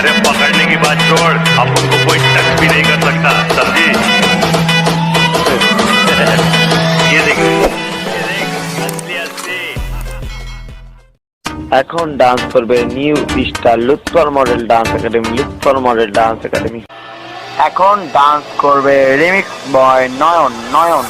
अरे पकड़ने की बात छोड़ अपन को कोई टच भी नहीं कर सकता समझी ये देख ये देख असली असली এখন ডান্স করবে new star Lutfor model dance academy Lutfor model dance academy এখন ডান্স করবে রিমিক্স বয় নয়ন নয়ন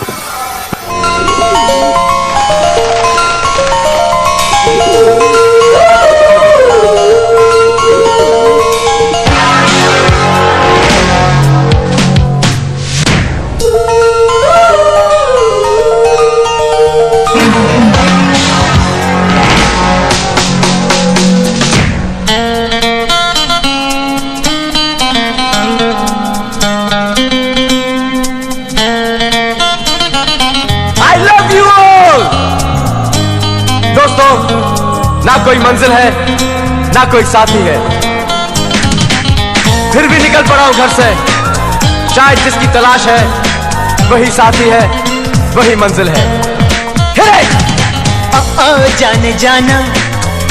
कोई मंजिल है, ना कोई साथी है। फिर भी निकल पड़ा हूँ घर से। शायद जिसकी तलाश है, वही साथी है, वही मंजिल है। It! ओ जाने जाना,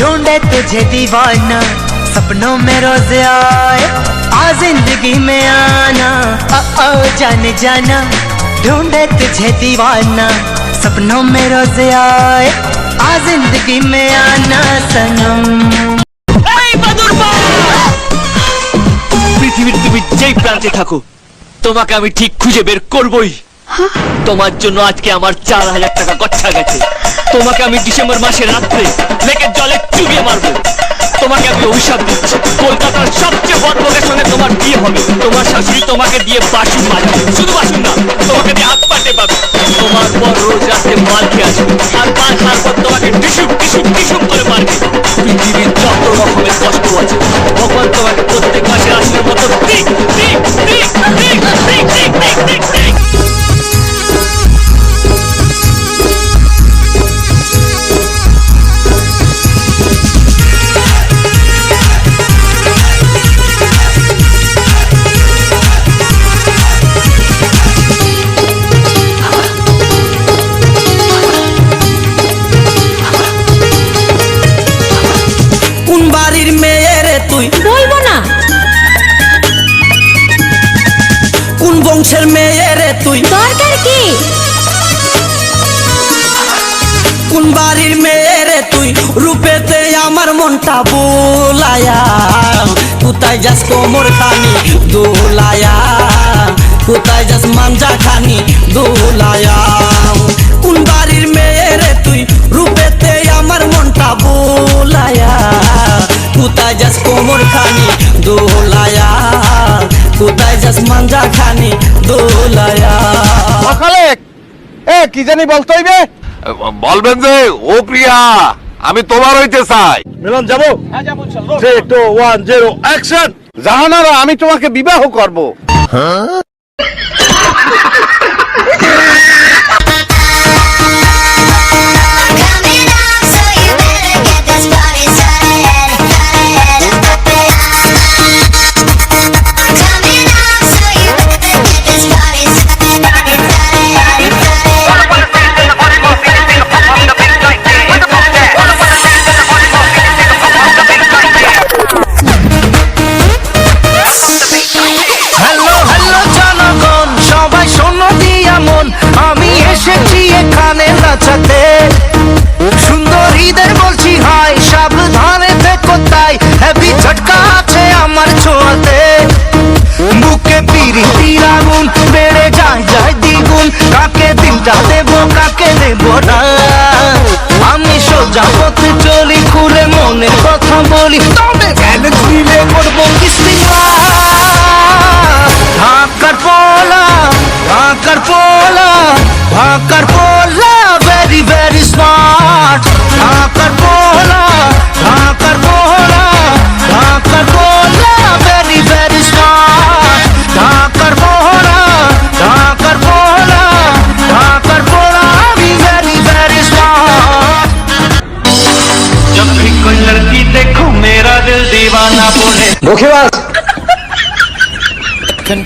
ढूंढे तुझे दीवाना। सपनों में रोज आए आ ज़िंदगी में आना। ओ ओ जाने जाना, ढूंढे तुझे दीवाना। सपनों में रोज आए आ जिंदगी में आना सनम পৃথিবীর তুমি যেই প্রান্তে থাকো তোমাকে আমি ঠিক খুঁজে বের করবই তোমার জন্য আজকে আমার চার হাজার টাকা গচ্ছা গেছে তোমাকে আমি ডিসেম্বর মাসের রাত্রে লেকের জলে চুবিয়ে মারবো তোমাকে আমি অভিশাপ দিচ্ছি কলকাতার সবচেয়ে বড় লোকের সঙ্গে তোমার বিয়ে হবে তোমার শাশুড়ি তোমাকে দিয়ে বাসুন বাজাবে শুধু বাসুন না তোমাকে দিয়ে হাত পাতে পাবে তোমার পর রোজ রাতে মাল খেয়ে আসবে তারপর তোমাকে টিসুপ টিসুপ টিসুপ করে মারবে। পৃথিবীর যত রকমের কষ্ট আছে তখন তোমাকে বাড়ির মেয়ে রে তুই। বলব না। কোন বংশের মেয়ে রে তুই? দরকার কি? কোন বাড়ির মেয়ে রে তুই? রূপেতে আমার মনটা বোলায়া। কোথায় যাস কোমর খানি দোলায়া। কোথায় যাস মাঞ্জা খানি দোলায়া। কোন বাড়ির মেয়ে রে তুই? রূপেতে আমার কি জানি বলতে হইবে? বলবেন যে ও প্রিয়া আমি তোমার হইতে চাই। মিলন যাব? Three two one zero action Jahanara আমি তোমাকে বিবাহ করব। Coming আগুন বেড়ে যায় যায় দ্বিগুণ। কাকে দিনটা দেবো, কাকে দেব না? আমি সোজা পথে চলি, খুলে মনের কথা বলি। তবে ব্যালেন্স দিলে করব কিস্তি? धोखेबाज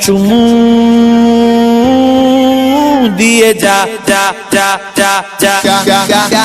चुमू दिए जा जा जा जा जा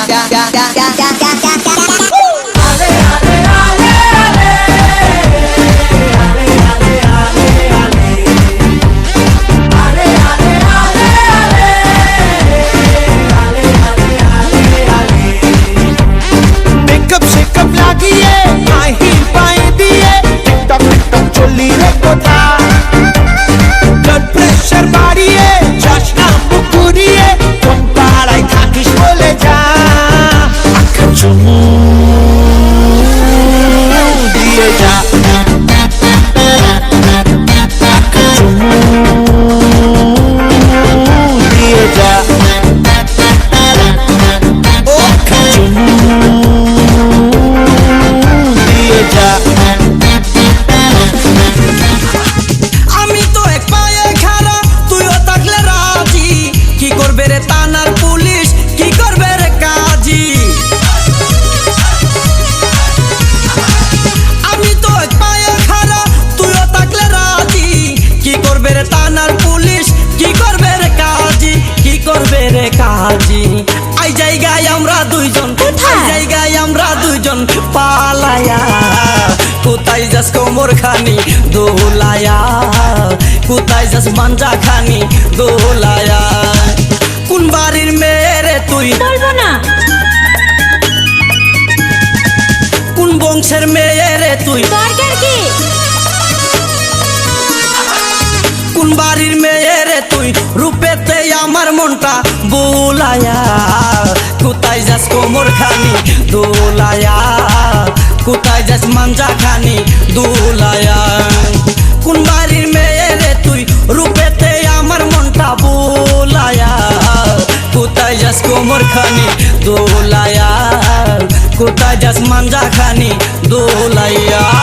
কোথায় যাস কোমর খানি? দোলায়া কোথায় যাস মাঞ্জা খানি? দোলায়া কোন বাড়ির মেয়ে রে তুই? বলব না। কোন বংশের মেয়ে রে তুই? দরকার কি? কোন বাড়ির মেয়ে রে তুই? রূপেতে আমার মনটা বোলায়া কোথায় যাস কোমর খানি? দোলায়া কোথায় যাস মাঞ্জা খানি দোলায়া? কোন বাড়ির মেয়ে রে তুই? রূপেতে আমার মনটা বোলায়া। কোথায় যাস কোমর খানি দোলায়া? কোথায় যাস মাঞ্জা খানি দোলাইয়া